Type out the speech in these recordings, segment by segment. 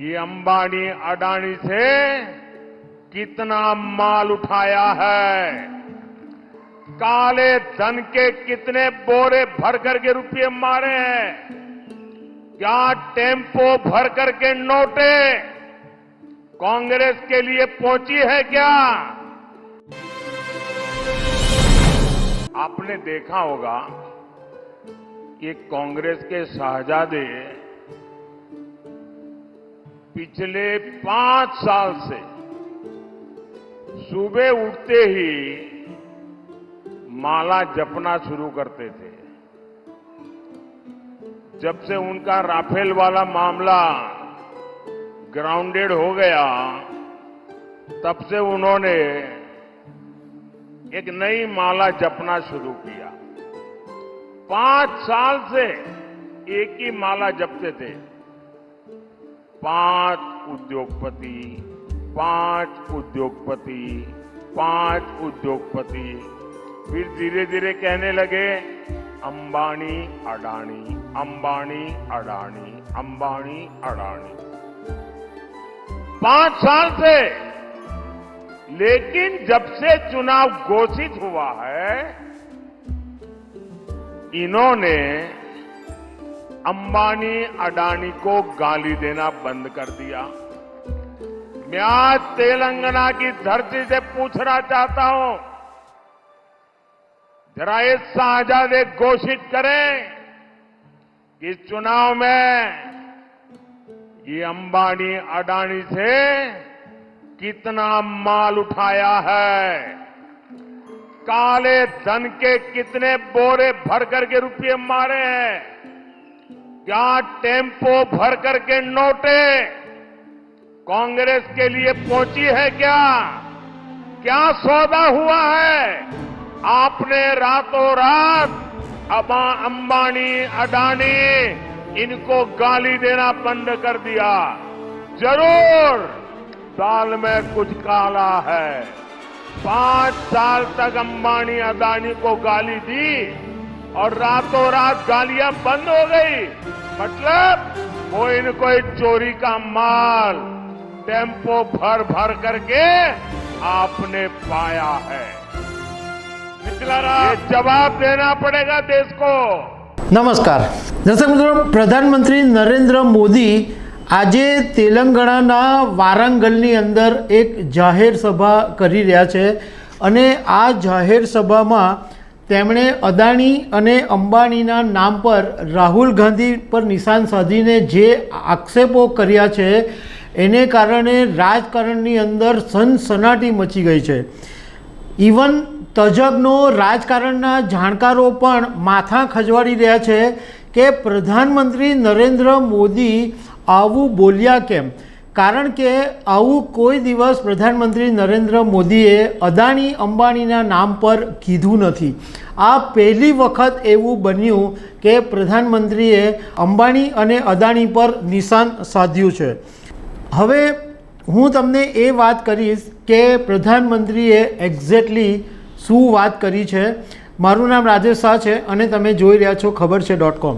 ये अंबानी अडानी से कितना माल उठाया है? काले धन के कितने बोरे भर करके रुपये मारे हैं? क्या टेंपो भर करके नोटे कांग्रेस के लिए पहुँची है क्या? आपने देखा होगा कि कांग्रेस के शाहजादे पिछले पाँच साल से सुबह उठते ही माला जपना शुरू करते थे। जब से उनका राफेल वाला मामला ग्राउंडेड हो गया, तब से उन्होंने एक नई माला जपना शुरू किया। पाँच साल से एक ही माला जपते थे। पाँच उद्योगपति पाँच उद्योगपति पाँच उद्योगपति। फिर धीरे धीरे कहने लगे, अंबानी, अडानी अंबानी अडानी अंबानी, अडानी। पाँच साल से, लेकिन जब से चुनाव घोषित हुआ है, इन्होंने अंबानी अडानी को गाली देना बंद कर दिया। मैं आज तेलंगाना की धरती से पूछना चाहता हूँ, जरा ये शाहजादे घोषित करें कि चुनाव में ये अंबानी अडानी से कितना माल उठाया है। काले धन के कितने बोरे भर करके रुपये मारे हैं। क्या टेंपो भर करके नोटे, कांग्रेस के लिए पहुँची है क्या? क्या सौदा हुआ है? आपने रातों रात अबा, अंबानी, अडानी, इनको गाली देना बंद कर दिया। ज़रूर दाल में कुछ काला है। पाँच साल तक अंबानी, अडानी को गाली दी। और रातों रात गालियां बंद हो गई मतलब कोई न कोई चोरी का माल टेम्पो भर भर करके आपने पाया है निकला रहा ये जवाब देना पड़ेगा देश को નમસ્કાર દર્શક મિત્રો પ્રધાનમંત્રી નરેન્દ્ર મોદી આજે તેલંગાણાના વારાંગલની અંદર એક જાહેર સભા કરી રહ્યા છે અને આ જાહેર સભામાં તેમણે અદાણી અને અંબાણીના નામ પર રાહુલ ગાંધી પર નિશાન સાધીને જે આક્ષેપો કર્યા છે, એને કારણે રાજકારણની અંદર સનસનાટી મચી ગઈ છે. ઇવન તજજ્ઞો રાજકારણના જાણકારો પણ માથા ખજવાડી રહ્યા છે કે પ્રધાનમંત્રી નરેન્દ્ર મોદી આવું બોલ્યા કેમ? કારણ કે આવું કોઈ દિવસ પ્રધાનમંત્રી નરેન્દ્ર મોદીએ અદાણી અંબાણીના નામ પર કીધું નથી. આ પહેલી વખત એવું બન્યું કે પ્રધાનમંત્રીએ અંબાણી અને અદાણી પર નિશાન સાધ્યું છે. હવે હું તમને એ વાત કરીશ કે પ્રધાનમંત્રીએ એક્ઝેક્ટલી શું વાત કરી છે. મારું નામ રાજેશ શાહ છે અને તમે જોઈ રહ્યા છો ખબર છે ડોટ કોમ.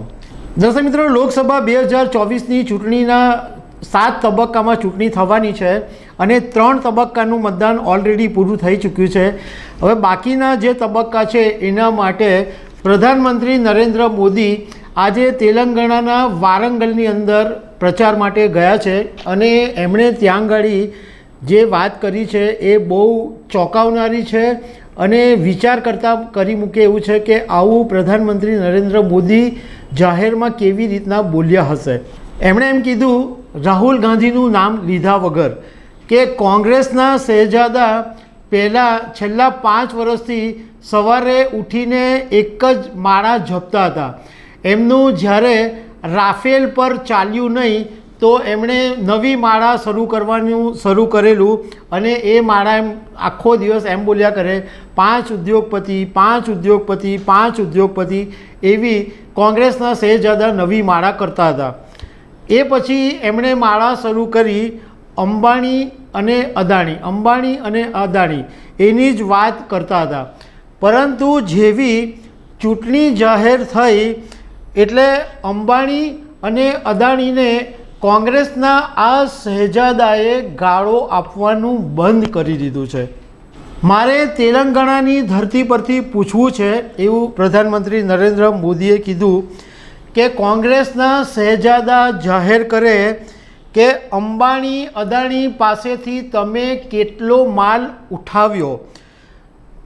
દર્શક મિત્રો, લોકસભા બે હજાર ચોવીસની ચૂંટણીના સાત તબક્કામાં ચૂંટણી થવાની છે અને ત્રણ તબક્કાનું મતદાન ઓલરેડી પૂરું થઈ ચૂક્યું છે. હવે બાકીના જે તબક્કા છે, એના માટે પ્રધાનમંત્રી નરેન્દ્ર મોદી આજે તેલંગાણાના વારંગલની અંદર પ્રચાર માટે ગયા છે અને એમણે ત્યાં આગળ જે વાત કરી છે એ બહુ ચોંકાવનારી છે અને વિચાર કરતાં કરી મૂકે એવું છે કે આવું પ્રધાનમંત્રી નરેન્દ્ર મોદી જાહેરમાં કેવી રીતના બોલ્યા હશે. એમણે એમ કીધું રાહુલ ગાંધીનું નામ લીધા વગર કે કોંગ્રેસના શહેજાદા પહેલાં છેલ્લા પાંચ વર્ષથી સવારે ઉઠીને એક જ માળા જપતા હતા. એમનું જ્યારે રાફેલ પર ચાલ્યું નહીં, તો એમણે નવી માળા શરૂ કરવાનું શરૂ કરેલું અને એ માળા એમ આખો દિવસ એમ બોલ્યા કરે, પાંચ ઉદ્યોગપતિ પાંચ ઉદ્યોગપતિ પાંચ ઉદ્યોગપતિ, એવી કોંગ્રેસના શહેજાદા નવી માળા કરતા હતા. એ પછી એમણે માળા શરૂ કરી અંબાણી અને અદાણી, અંબાણી અને અદાણી એની જ વાત કરતા હતા. પરંતુ જેવી ચૂંટણી જાહેર થઈ એટલે અંબાણી અને અદાણીને કોંગ્રેસના આ શહેજાદાએ ગાળો આપવાનું બંધ કરી દીધું છે. મારે તેલંગાણાની ધરતી પરથી પૂછવું છે એવું પ્રધાનમંત્રી નરેન્દ્ર મોદીએ કીધું કે કોંગ્રેસના શહેજાદા જાહેર કરે કે અંબાણી અદાણી પાસેથી તમે કેટલો માલ ઉઠાવ્યો?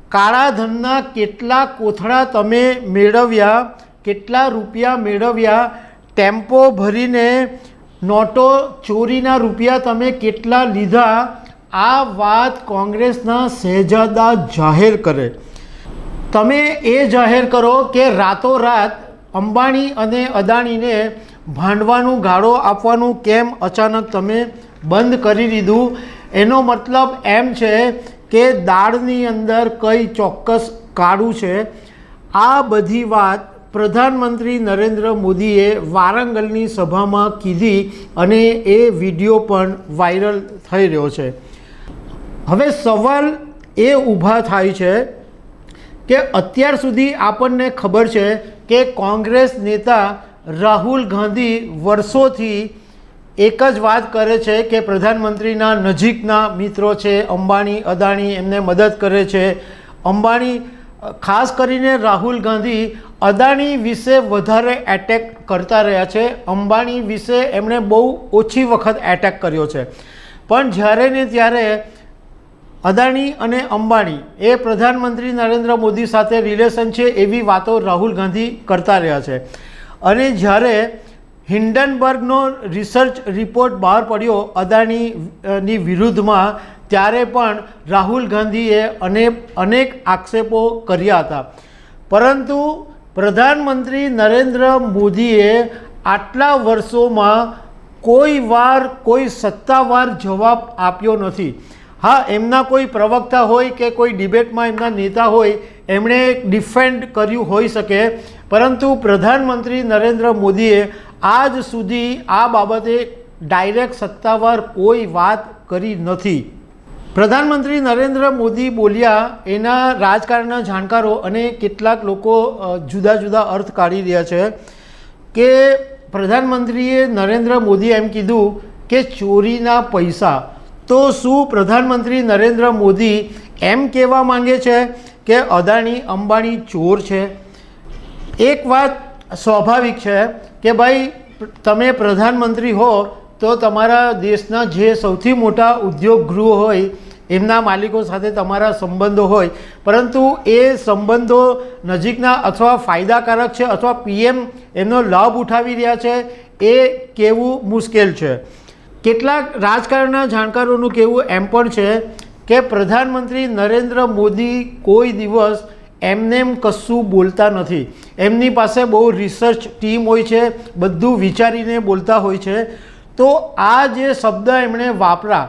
કાળાધનના કેટલા કોથળા તમે મેળવ્યા? કેટલા રૂપિયા મેળવ્યા? ટેમ્પો ભરીને નોટો ચોરીના રૂપિયા તમે કેટલા લીધા? આ વાત કોંગ્રેસના શહેજાદા જાહેર કરે. તમે એ જાહેર કરો કે રાતોરાત અંબાણી અને અદાણીને ભાંડવાનું ગાળો આપવાનું કેમ અચાનક તમે બંધ કરી દીધું? એનો મતલબ એમ છે કે દાળની અંદર કઈ ચોક્કસ કાળું છે. આ બધી વાત પ્રધાનમંત્રી નરેન્દ્ર મોદીએ વારંગલની સભામાં કીધી અને એ વીડિયો પણ વાયરલ થઈ રહ્યો છે. હવે સવાલ એ ઊભા થાય છે કે અત્યાર સુધી આપણને ખબર છે કે કોંગ્રેસ નેતા રાહુલ ગાંધી વર્ષોથી એક જ વાત કરે છે કે પ્રધાનમંત્રીના નજીકના મિત્રો છે, અંબાણી, અદાણી, એમને મદદ કરે છે. અંબાણી, ખાસ કરીને રાહુલ ગાંધી અદાણી વિશે વધારે એટેક કરતા રહ્યા છે. અંબાણી વિશે એમણે બહુ ઓછી વખત એટેક કર્યો છે. પણ જ્યારે ને ત્યારે અદાણી અને અંબાણી એ પ્રધાનમંત્રી નરેન્દ્ર મોદી સાથે રિલેશન છે એવી વાતો રાહુલ ગાંધી કરતા રહ્યા છે. અને જ્યારે હિન્ડનબર્ગનો રિસર્ચ રિપોર્ટ બહાર પડ્યો અદાણીની વિરુદ્ધમાં, ત્યારે પણ રાહુલ ગાંધીએ અને, અનેક આક્ષેપો કર્યા હતા. પરંતુ પ્રધાનમંત્રી નરેન્દ્ર મોદીએ આટલા વર્ષોમાં કોઈ વાર, કોઈ સત્તાવાર જવાબ આપ્યો નથી. હા, એમના કોઈ પ્રવક્તા હોય કે કોઈ ડિબેટમાં એમના નેતા હોય, એમણે ડિફેન્ડ કર્યું હોઈ શકે. પરંતુ પ્રધાનમંત્રી નરેન્દ્ર મોદીએ આજ સુધી આ બાબતે ડાયરેક્ટ સત્તાવાર કોઈ વાત કરી નથી. પ્રધાનમંત્રી નરેન્દ્ર મોદી બોલ્યા, એના રાજકારણના જાણકારો અને કેટલાક લોકો જુદા જુદા અર્થ કાઢી રહ્યા છે. કે પ્રધાનમંત્રીએ નરેન્દ્ર મોદીએ એમ કીધું કે ચોરીના પૈસા તો શું પ્રધાનમંત્રી નરેન્દ્ર મોદી એમ કહેવા માંગે છે કે અદાણી, અંબાણી ચોર છે? એક વાત સ્વાભાવિક છે કે ભાઈ, તમે પ્રધાનમંત્રી હો તો તમારા દેશના જે સૌથી મોટા ઉદ્યોગ ગૃહો હોય, એમના માલિકો સાથે તમારા સંબંધો હોય, પરંતુ એ સંબંધો નજીકના અથવા ફાયદાકારક છે અથવા પીએમ એમનો લાભ ઉઠાવી રહ્યા છે, એ કહેવું મુશ્કેલ છે. કેટલાક રાજકારણના જાણકારોનું કહેવું એમ પણ છે કે પ્રધાનમંત્રી નરેન્દ્ર મોદી કોઈ દિવસ એમનેમ કશું બોલતા નથી. એમની પાસે બહુ રિસર્ચ ટીમ હોય છે, બધું વિચારીને બોલતા હોય છે. તો આ જે શબ્દ એમણે વાપરા,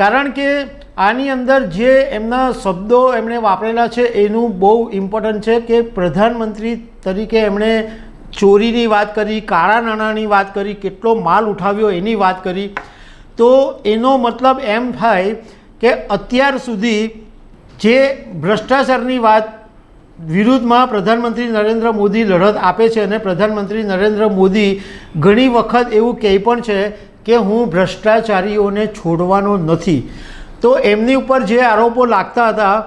કારણ કે આની અંદર જે એમના શબ્દો એમણે વાપરેલા છે, એનું બહુ ઇમ્પોર્ટન્ટ છે કે પ્રધાનમંત્રી તરીકે એમણે ચોરીની વાત કરી, કાળા નાણાંની વાત કરી, કેટલો માલ ઉઠાવ્યો એની વાત કરી. તો એનો મતલબ એમ થાય કે અત્યાર સુધી જે ભ્રષ્ટાચારની વાત વિરુદ્ધમાં પ્રધાનમંત્રી નરેન્દ્ર મોદી લડત આપે છે અને પ્રધાનમંત્રી નરેન્દ્ર મોદી ઘણી વખત એવું કહે પણ છે કે હું ભ્રષ્ટાચારીઓને છોડવાનો નથી. તો એમની ઉપર જે આરોપો લાગતા હતા,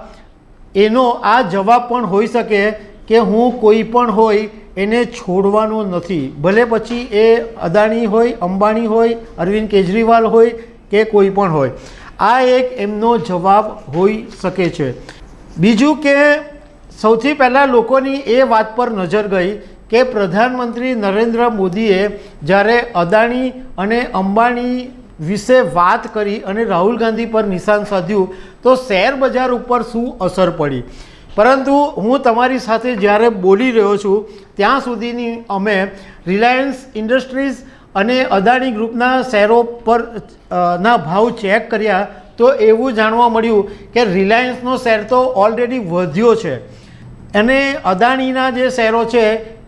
એનો આ જવાબ પણ હોઈ શકે કે હું કોઈ પણ હોય એને છોડવાનો નથી. ભલે પછી એ અદાણી હોય, અંબાણી હોય, અરવિંદ કેજરીવાલ હોય કે કોઈ પણ હોય. આ એક એમનો જવાબ હોઈ શકે છે. બીજું કે સૌથી પહેલાં લોકોની એ વાત પર નજર ગઈ કે પ્રધાનમંત્રી નરેન્દ્ર મોદીએ જ્યારે અદાણી અને અંબાણી વિશે વાત કરી અને રાહુલ ગાંધી પર નિશાન સાધ્યું, તો શેર બજાર ઉપર શું અસર પડી? પરંતુ હું તમારી સાથે જ્યારે બોલી રહ્યો છું, ત્યાં સુધીની અમે રિલાયન્સ ઇન્ડસ્ટ્રીઝ અને અદાણી ગ્રુપના શેરો પર ના ભાવ ચેક કર્યા તો એવું જાણવા મળ્યું કે રિલાયન્સનો શેર તો ઓલરેડી વધ્યો છે. અને અદાણીના જે શેરો છે,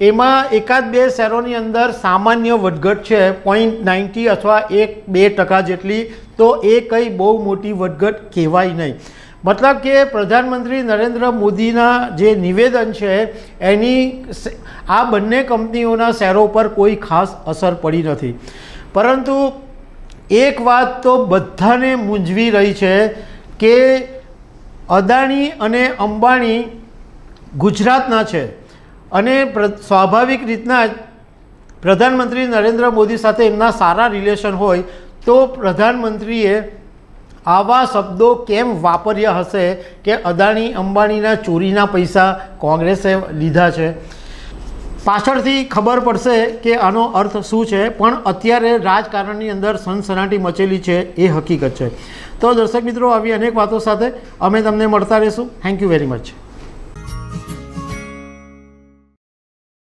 એમાં એકાદ બે શેરોની અંદર સામાન્ય વધઘટ છે પોઈન્ટ નાઇન્ટી અથવા એક બે ટકા જેટલી, તો એ કંઈ બહુ મોટી વધઘટ કહેવાય નહીં. મતલબ કે પ્રધાનમંત્રી નરેન્દ્ર મોદીના જે નિવેદન છે, એની આ બંને કંપનીઓના શેરો પર કોઈ ખાસ અસર પડી નથી. પરંતુ એક વાત તો બધાને મૂંઝવી રહી છે કે અદાણી અને અંબાણી ગુજરાતના છે અને સ્વાભાવિક રીતના જ પ્રધાનમંત્રી નરેન્દ્ર મોદી સાથે એમના સારા રિલેશન હોય તો પ્રધાનમંત્રીએ આવા શબ્દો કેમ વાપર્યા હશે કે અદાણી, અંબાણીના ચોરીના પૈસા કોંગ્રેસે લીધા છે? પાછળથી ખબર પડશે કે આનો અર્થ શું છે, પણ અત્યારે રાજકારણની અંદર સનસનાટી મચેલી છે એ હકીકત છે. તો દર્શક મિત્રો, આવી અનેક વાતો સાથે અમે તમને મળતા રહીશું. Thank you very much